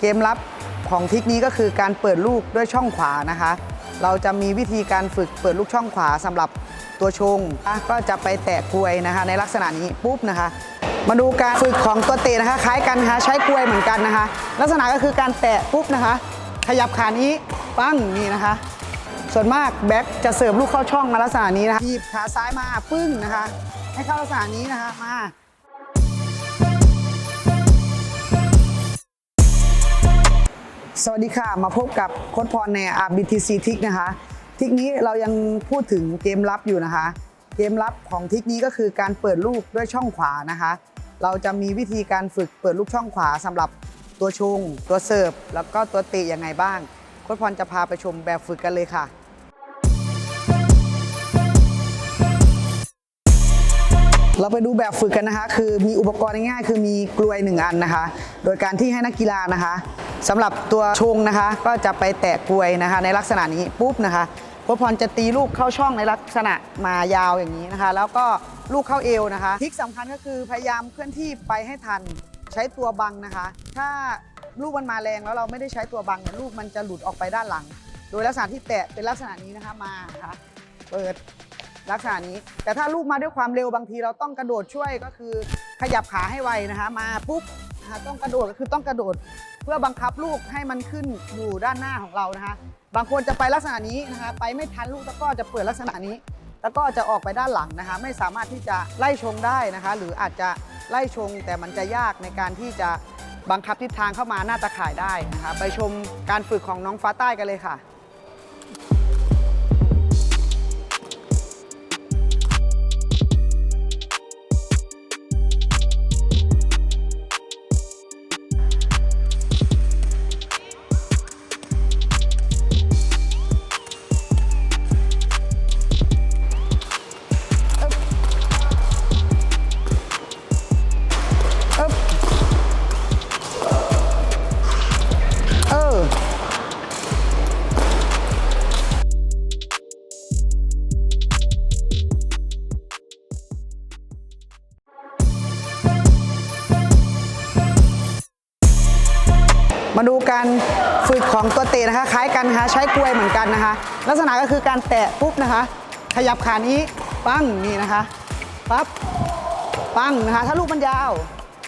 เกมลับของทิกนี้ก็คือการเปิดลูกด้วยช่องขวานะคะ เราจะมีวิธีการฝึกเปิดลูกช่องขวาสำหรับตัวชงก็จะไปแตะกลวยนะคะ ในลักษณะนี้ปุ๊บนะคะ มาดูการฝึกของตัวเตะนะคะ คล้ายกันนะคะใช้กลวยเหมือนกันนะคะ ลักษณะก็คือการแตะปุ๊บนะคะ ขยับขานี้ปั้งนี่นะคะ ส่วนมากแบ็คจะเสิร์ฟลูกเข้าช่องมาลักษณะนี้นะคะหยิบขาซ้ายมาปึ้งนะคะ ให้เข้าลักษณะนี้นะคะมา สวัสดีค่ะมาพบกับโค้ดพรใน RBTC ทิกนะคะ ทิกนี้เรายังพูดถึงเกมลับอยู่นะคะ เกมลับของทิกนี้ก็คือการเปิดลูกด้วยช่องขวานะคะ เราจะมีวิธีการฝึกเปิดลูกช่องขวาสำหรับตัวชง ตัวเสิร์ฟ แล้วก็ตัวเตะยังไงบ้าง โค้ดพรจะพาไปชมแบบฝึกกันเลยค่ะเราไปดูแบบฝึกกันนะคะ คือมีอุปกรณ์ง่ายๆ คือมีกลวยหนึ่งอันนะคะ โดยการที่ให้นักกีฬานะคะ สำหรับตัวชงนะคะ ก็จะไปแตะกลวยนะคะ ในลักษณะนี้ปุ๊บนะคะพพรจะตีลูกเข้าช่องในลักษณะมายาวอย่างนี้นะคะ แล้วก็ลูกเข้าเอวนะคะทิกสำคัญก็คือพยายามเคลื่อนที่ไปให้ทันใช้ตัวบังนะคะ ถ้าลูกมันมาแรงแล้วเราไม่ได้ใช้ตัวบังเนี่ยลูกมันจะหลุดออกไปด้านหลัง โดยลักษณะที่แตะเป็นลักษณะนี้นะคะมานะคะเปิดลักษณะนี้ แต่ถ้าลูกมาด้วยความเร็วบางทีเราต้องกระโดดช่วยก็คือขยับขาให้ไวนะคะ มาปุ๊บ นะคะ ต้องกระโดดก็คือต้องกระโดด เพื่อบังคับลูกให้มันขึ้นอยู่ด้านหน้าของเรานะคะ บางคนจะไปลักษณะนี้นะคะ ไปไม่ทันลูกตะก้อจะเปิดลักษณะนี้แล้วก็จะออกไปด้านหลังนะคะ ไม่สามารถที่จะไล่ชงได้นะคะ หรืออาจจะไล่ชงแต่มันจะยากในการที่จะบังคับทิศทางเข้ามาหน้าตาข่ายได้นะคะ ไปชมการฝึกของน้องฟ้าใต้กันเลยค่ะ มาดูการฝึกของตัวเตะนะคะ คล้ายกันนะคะใช้กลวยเหมือนกันนะคะ ลักษณะก็คือการแตะปุ๊บนะคะ ขยับขานี้ปั้งนี่นะคะปั๊บปั้งนะคะ ถ้าลูกมันยาว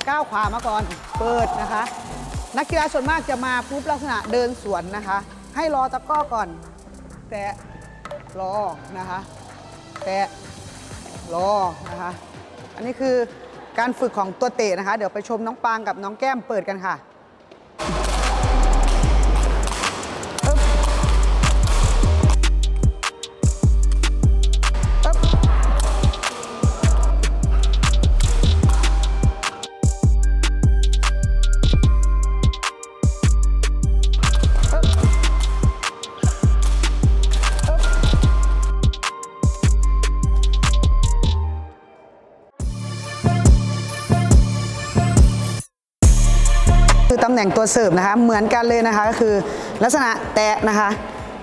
ก้าวขวามาก่อนเปิดนะคะ นักกีฬาส่วนมากจะมาปุ๊บลักษณะเดินสวนนะคะ ให้รอตะก้อก่อน แตะรอนะคะ แตะรอนะคะ อันนี้คือการฝึกของตัวเตะนะคะ เดี๋ยวไปชมน้องปางกับน้องแก้มเปิดกันค่ะ ตำแหน่งตัวเสิร์ฟนะคะ เหมือนกันเลยนะคะก็คือลักษณะแตะนะคะ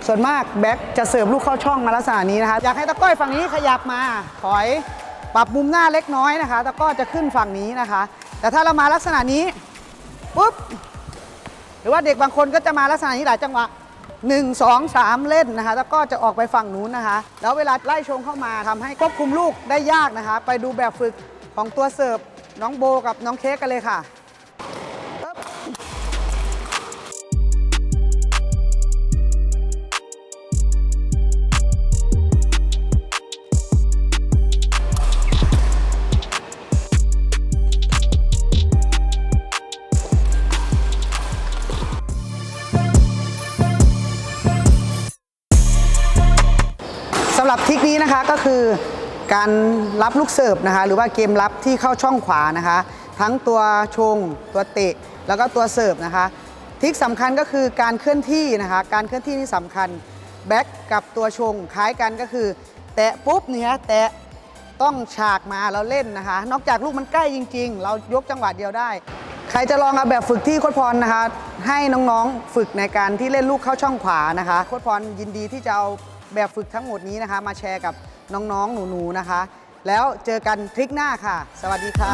ส่วนมากแบ็คจะเสิร์ฟลูกเข้าช่องมาลักษณะนี้นะคะอยากให้ตะก้อยฝั่งนี้ขยับมาถอยปรับมุมหน้าเล็กน้อยนะคะตะก้อจะขึ้นฝั่งนี้นะคะ แต่ถ้าเรามาลักษณะนี้ปุ๊บหรือว่าเด็กบางคนก็จะมาลักษณะนี้หลายจังหวะ1 2 3 เล่นนะคะ แล้วก็จะออกไปฝั่งนู้นนะคะ แล้วเวลาไล่ชงเข้ามาทำให้ควบคุมลูกได้ยากนะคะ ไปดูแบบฝึกของตัวเสิร์ฟน้องโบกับน้องเค้กกันเลยค่ะ สำหรับทริกนี้นะคะก็คือการรับลูกเสิร์ฟนะคะ หรือว่าเกมรับที่เข้าช่องขวานะคะ ทั้งตัวชง ตัวเตะ แล้วก็ตัวเสิร์ฟนะคะทิกสำคัญก็คือการเคลื่อนที่นะคะ การเคลื่อนที่นี่สำคัญแบ็กกับตัวชงคล้ายกันก็คือ แตะปุ๊บเนี่ยแตะต้องฉากมาแล้วเล่นนะคะ นอกจากลูกมันใกล้จริง ๆ เรายกจังหวะเดียวได้ ใครจะลองเอาแบบฝึกที่โค้ชพรนะคะ ให้น้องๆฝึกในการที่เล่นลูกเข้าช่องขวานะคะโค้ชพรยินดีที่จะเอา แบบฝึกทั้งหมดนี้นะคะ มาแชร์กับน้องๆ หนูๆ นะคะ แล้วเจอกันทริกหน้าค่ะ สวัสดีค่ะ